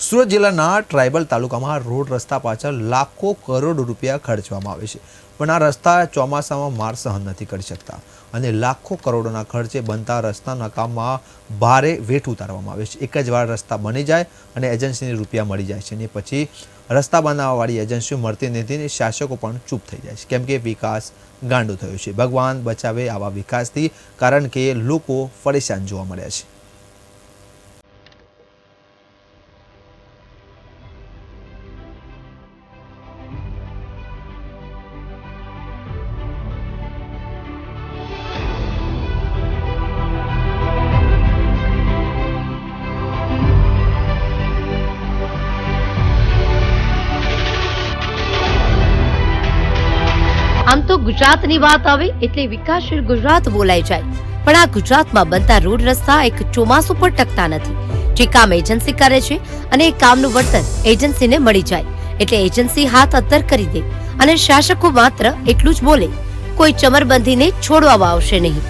સુરત જિલ્લાના ટ્રાઇબલ તાલુકામાં રોડ રસ્તા પાછળ લાખો કરોડ રૂપિયા ખર્ચવામાં આવે છે. પણ આ રસ્તા ચોમાસામાં માર સહન નથી કરી શકતા અને લાખો કરોડોના ખર્ચે બનતા રસ્તાના કામમાં ભારે વેઠ ઉતારવામાં આવે છે. એક જ વાર રસ્તા બની જાય અને એજન્સીને રૂપિયા મળી જાય છે અને પછી રસ્તા બનાવવાવાળી એજન્સીઓ મળતી નથી અને શાસકો પણ ચૂપ થઈ જાય છે. કેમ કે વિકાસ ગાંડો થયો છે. ભગવાન બચાવે આવા વિકાસથી કારણ કે લોકો પરેશાન જોવા મળ્યા છે. આમ તો ગુજરાતની વાત આવે એટલે વિકાસશીલ ગુજરાત બોલાઈ જાય. પણ આ ગુજરાતમાં બનતા રોડ રસ્તા એક ચોમાસું પણ ટકતા નથી. જે કામ એજન્સી કરે છે અને એ કામનું વળતર એજન્સીને મળી જાય. એટલે એજન્સી હાથ અત્તર કરી દે. અને શાસકો માત્ર એટલું જ બોલે, કોઈ ચમરબંધીને છોડવામાં આવશે નહીં.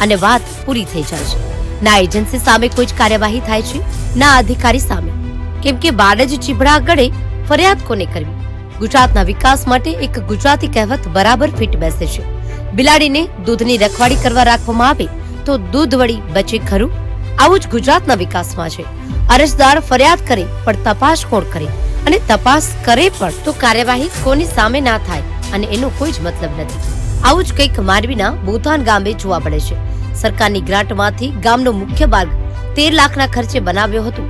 અને વાત પૂરી થઈ જાય છે. ના એજન્સી સામે કોઈ જ કાર્યવાહી થાય છે, ના અધિકારી સામે. કેમ કે બાળ જ ચીભડા ગળે ફરિયાદ કોને કરવી? ગુજરાતના વિકાસ માટે એક ગુજરાતી કહેવત બરાબર ફિટ બેસે છે. બિલાડીને દૂધની રખવાડી કરવા રાખવામાં આવે તો દૂધ વળી બચે ખરું? આવું જ ગુજરાતના વિકાસમાં છે. અરજદાર ફરિયાદ કરે પણ તપાસ કોણ કરે? અને તપાસ કરે પણ તો કાર્યવાહી કોની સામે ના થાય? અને એનો કોઈ જ મતલબ નથી. આવું જ કંઈક માંડવીના બોથાન ગામે જોવા મળે છે. સરકારની ગ્રાન્ટમાંથી ગામનો મુખ્ય માર્ગ તેર લાખના ખર્ચે બનાવ્યો હતો.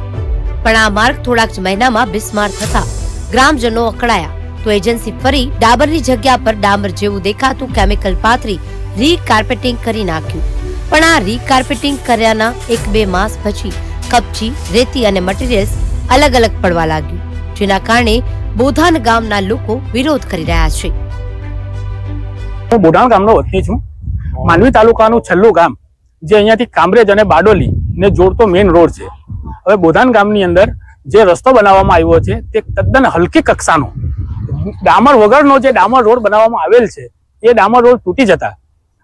પણ આ માર્ગ થોડાક જ મહિનામાં બિસ્માર થતા ગ્રામજનો અકળાયા. તો એજન્સી ફરી ડાબરની જગ્યા પર ડામર જેવું દેખાતું કેમિકલ પાથરી રીકાર્પેટિંગ કરી નાખ્યું. પણ આ રીકાર્પેટિંગ કર્યાના એક બે માસ પછી કપચી, રેતી અને મટીરિયલ્સ અલગ અલગ પડવા લાગ્યું, જેના કારણે બોધાન ગામના લોકો વિરોધ કરી રહ્યા છે. હું બોડાણ ગામનો વતની છું. માંડવી તાલુકાનું છેલ્લું ગામ, જે અહીંયાથી કામરેજ અને બારડોલી ને જોડતો મેઇન રોડ છે. હવે બોધાન ગામની અંદર જે રસ્તો બનાવવામાં આવ્યો છે, તે તદ્દન હલકી કક્ષાનો ડામર વગરનો જે ડામર રોડ બનાવવામાં આવેલ છે, એ ડામર રોડ તૂટી જતા.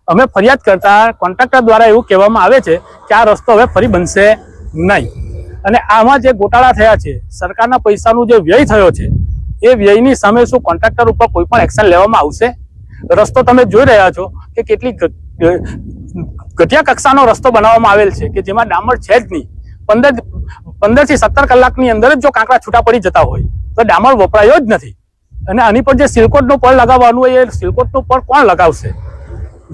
અમે ફરિયાદ કરતા કોન્ટ્રાક્ટર દ્વારા એવું કહેવામાં આવે છે કે આ રસ્તો હવે ફરી બનશે નહીં. અને આમાં જે ગોટાળા થયા છે, સરકારના પૈસાનો જે વ્યય થયો છે, એ વ્યયની સામે શું કોન્ટ્રાક્ટર ઉપર કોઈ પણ એક્શન લેવામાં આવશે? રસ્તો તમે જોઈ રહ્યા છો કે કેટલી ઘટિયા કક્ષાનો રસ્તો બનાવવામાં આવેલ છે કે જેમાં ડામર છે જ નહીં. પંદર પંદરથી સત્તર કલાકની અંદર જ જો કાંકરા છૂટા પડી જતા હોય, તો ડામર વપરાયો જ નથી. અને આની પર જે સિલકોટનું પળ લગાવવાનું હોય એ સિલકોટનું પળ કોણ લગાવશે?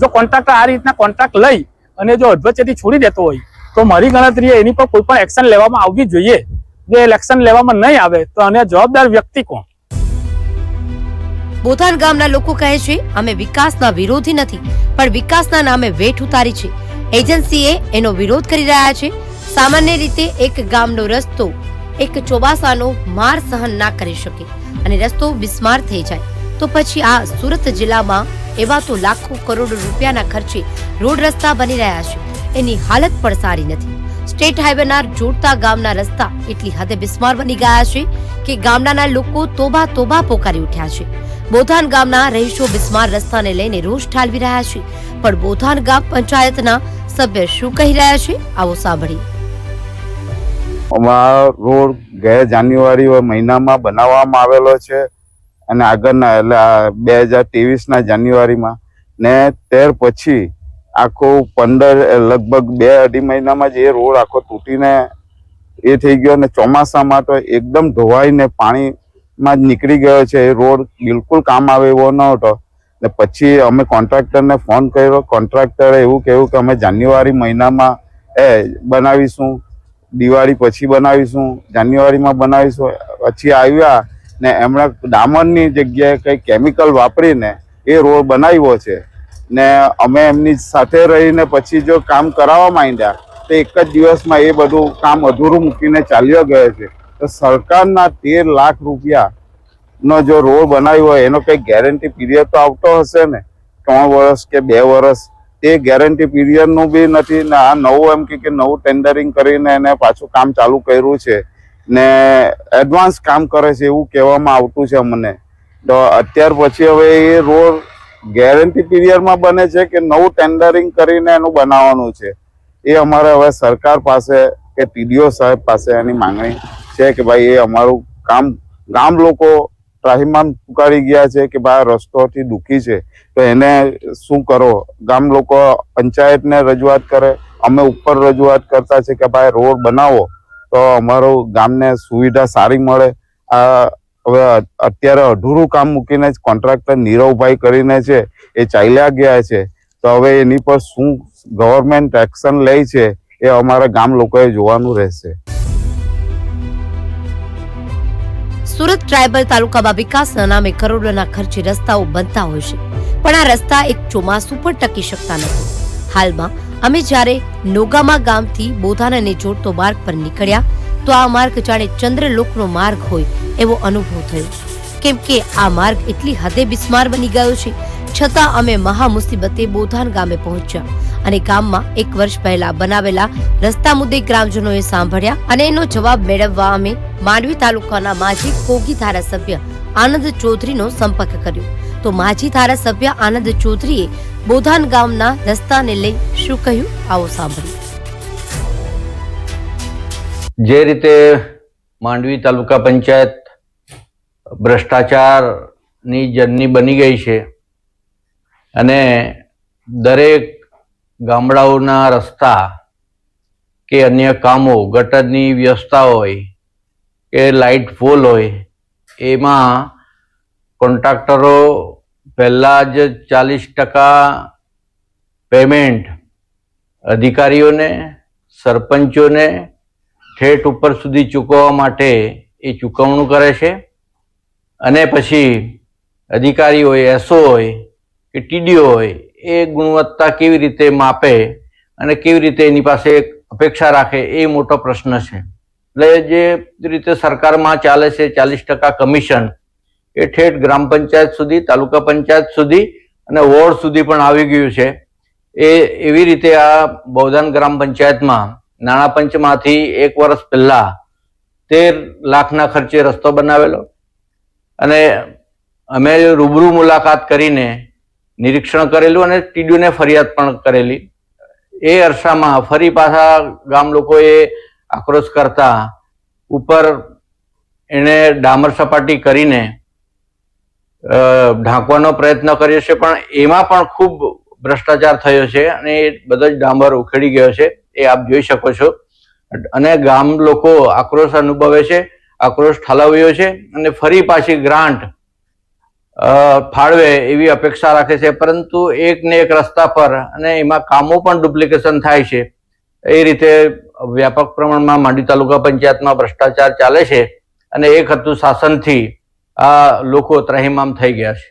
જો કોન્ટ્રાક્ટર આ રીતના કોન્ટ્રાક્ટ લઈ અને જો અધવચ્ચેથી છોડી દેતો હોય, તો મારી ગણતરીએ એની પર કોઈ પણ એક્શન લેવામાં આવવી જોઈએ. જો એક્શન લેવામાં નહીં આવે, તો આને જવાબદાર વ્યક્તિ કોણ? બોથાન ગામના લોકો કહે છે, અમે વિકાસના વિરોધી નથી, પણ વિકાસના નામે વેઠ ઉતારી છે. એજન્સીએ એનો વિરોધ કરી રહ્યા છે. સામાન્ય રીતે એક ગામનો રસ્તો એક ચોબાસાનો માર સહન ના કરી શકે. અને રસ્તો બિસ્માર થઈ જાય. તો પછી આ સુરત જિલ્લામાં એવા તો લાખો કરોડ રૂપિયાના ખર્ચે રોડ રસ્તા બની રહ્યા છે. એની હાલત પણ સારી નથી. સ્ટેટ હાઈવેના જોડતા ગામના રસ્તા એટલી હદે બિસ્માર બની ગયા છે કે ગામડાના લોકો તોબા તોબા પોકારી ઉઠ્યા છે. બોધાન ગામના રહીશો બિસ્માર રસ્તાને લઈને રોષ ઠાલવી રહ્યા છે. પણ બોધાન ગામ પંચાયતના સભ્ય શું કહી રહ્યા છે? આવો સાંભળીએ. અમારો રોડ ગયા જાન્યુઆરી મહિનામાં બનાવવામાં આવેલો છે અને આગળના, એટલે બે હજાર ત્રેવીસના જાન્યુઆરીમાં. ને ત્યાર પછી આખો પંદર લગભગ બે અઢી મહિનામાં જ એ રોડ આખો તૂટીને એ થઈ ગયો અને ચોમાસામાં તો એકદમ ધોવાઈને પાણીમાં જ નીકળી ગયો છે. એ રોડ બિલકુલ કામ આવે એવો ન હતો ને પછી અમે કોન્ટ્રાક્ટરને ફોન કર્યો. કોન્ટ્રાક્ટરે એવું કહ્યું કે અમે જાન્યુઆરી મહિનામાં એ બનાવીશું. દિવાળી પછી બનાવીશું, જાન્યુઆરીમાં બનાવીશું. પછી આવ્યા ને એમણે ડામરની જગ્યાએ કંઈ કેમિકલ વાપરીને એ રોડ બનાવ્યો છે. ને અમે એમની સાથે રહીને પછી જો કામ કરાવવા માંડ્યા, તો એક જ દિવસમાં એ બધું કામ અધૂરું મૂકીને ચાલ્યો ગયો છે. તો સરકારના તેર લાખ રૂપિયાનો જો રોડ બનાવ્યો હોય, એનો કંઈ ગેરંટી પીરિયડ તો આવતો હશે ને? ત્રણ વર્ષ કે બે વર્ષ તે ગેરંટી પીરિયડનું બી નથી ને આ નવું એમ કે કે નવું ટેન્ડરિંગ કરીને એને પાછું કામ ચાલુ કર્યું છે ને એડવાન્સ કામ કરે છે એવું કહેવામાં આવતું છે મને તો અત્યાર પછી હવે એ રોડ ગેરંટી પીરિયડમાં બને છે કે નવું ટેન્ડરિંગ કરીને એનું બનાવવાનું છે. એ અમારે હવે સરકાર પાસે કે ટીડીઓ સાહેબ પાસે એની માંગણી છે કે ભાઈ એ અમારું કામ, ગામ લોકો ત્રાહિમામ પુકારી ગયા છે કે ભાઈ રસ્તોથી દુખી છે, તો એને શું કરો? ગામ લોકો પંચાયતને રજૂઆત કરે. અમે ઉપર રજૂઆત કરતા છે કે ભાઈ રોડ બનાવો, તો અમારું ગામને સુવિધા સારી મળે. આ હવે અત્યારે અઢૂરું કામ મૂકીને જ કોન્ટ્રાક્ટર નીરવભાઈ કરીને છે, એ ચાલ્યા ગયા છે. તો હવે એની પર શું ગવર્મેન્ટ એક્શન લે છે, એ અમારા ગામ લોકોએ જોવાનું રહેશે. સુરત ટ્રાયબલ તાલુકામાં વિકાસના નામે કરોડોના ખર્ચે રસ્તાઓ બનતા હોય છે. પણ આ રસ્તા એક ચોમાસું પણ ટકી શકતા નથી. હાલમાં અમે જ્યારે નોગામા ગામથી બોધાનાને જોડતો માર્ગ પર નીકળ્યા, તો આ માર્ગ જાણે ચંદ્રલોકનો માર્ગ હોય એવો અનુભવ થયો. કેમ કે આ માર્ગ એટલી હદે બિસ્માર બની ગયો છે. છતાં અમે મહા મુસીબતે બોધાન ગામે પહોંચ્યા. અને ગામમાં એક વર્ષ પહેલા બનાવેલા રસ્તા મુદ્દે ગ્રામજનોએ સાંભળ્યા અને એનો જવાબ મેળવવા અમે માંડવી તાલુકાના માજી કોગી ધારાસભ્ય આનંદ ચૌધરીનો સંપર્ક કર્યો. તો માજી ધારાસભ્ય આનંદ ચૌધરીએ બોધાન ગામના રસ્તાને લઈ શું કહ્યું? આવો સાંભળ્યું જે રીતે માંડવી તાલુકા પંચાયત ભ્રષ્ટાચારની જર્ની બની ગઈ છે અને દરેક ગામડાઓના રસ્તા કે અન્ય કામો, ગટરની વ્યવસ્થા હોય કે લાઇટ ફોલ હોય, એમાં કોન્ટ્રાક્ટરો પહેલાં જ ચાલીસ ટકા પેમેન્ટ અધિકારીઓને, સરપંચોને ઠેઠ ઉપર સુધી ચૂકવવા માટે એ ચૂકવણું કરે છે. અને પછી અધિકારી હોય એસઓ હોય કે ટીડીઓ હોય એ ગુણવત્તા કેવી રીતે માપે અને કેવી રીતે એની પાસે અપેક્ષા રાખે એ મોટો પ્રશ્ન છે. એટલે જે રીતે સરકારમાં ચાલે છે ચાલીસ ટકા કમિશન, એ ઠેઠ ગ્રામ પંચાયત સુધી, તાલુકા પંચાયત સુધી અને વોર્ડ સુધી પણ આવી ગયું છે. એ એવી રીતે આ બૌદ્ધાન ગ્રામ પંચાયતમાં નાણાં પંચમાંથી એક વર્ષ પહેલા તેર લાખના ખર્ચે રસ્તો બનાવેલો અને અમે રૂબરૂ મુલાકાત કરીને નિરીક્ષણ કરેલું અને ટીડીઓને ફરિયાદ પણ કરેલી. એ અરસામાં ફરી પાછા ગામ લોકોએ આક્રોશ કરતા ઉપર એને ડામર સપાટી કરીને ઢાંકવાનો પ્રયત્ન કર્યો છે, પણ એમાં પણ ખૂબ ભ્રષ્ટાચાર થયો છે અને એ બધો જ ડામર ઉખેડી ગયો છે. એ આપ જોઈ શકો છો. અને ગામ લોકો આક્રોશ અનુભવે છે, આક્રોશ ઠાલવ્યો છે અને ફરી પાછી ગ્રાન્ટ ફાળવે એવી અપેક્ષા રાખે છે, પરંતુ એક ને એક રસ્તા પર અને એમાં કામો પણ ડુપ્લિકેશન થાય છે. એ રીતે વ્યાપક પ્રમાણમાં માંડવી તાલુકા પંચાયતમાં ભ્રષ્ટાચાર ચાલે છે અને એક હતું શાસનથી આ લોકો ત્રાહિમામ થઈ ગયા છે.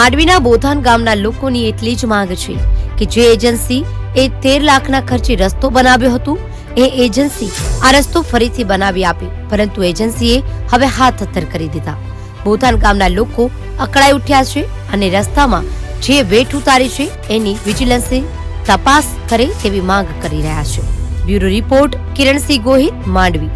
માંડવીના બોધાન ગામના લોકોની એટલી જ માંગ છે કે જે એજન્સી એ તેર લાખના ખર્ચે રસ્તો બનાવ્યો હતો, એ એજન્સી આ રસ્તો ફરીથી બનાવી આપી, પરંતુ એજન્સીએ હવે હાથ હથ્થર કરી દીધા. બોધાન ગામના લોકો અકળાઈ ઉઠ્યા છે અને રસ્તામાં જે વેઠ ઉતારી છે એની વિજિલન્સની તપાસ કરે તેવી માંગ કરી રહ્યા છે. Bureau report Kiransinh Gohil, Mandvi.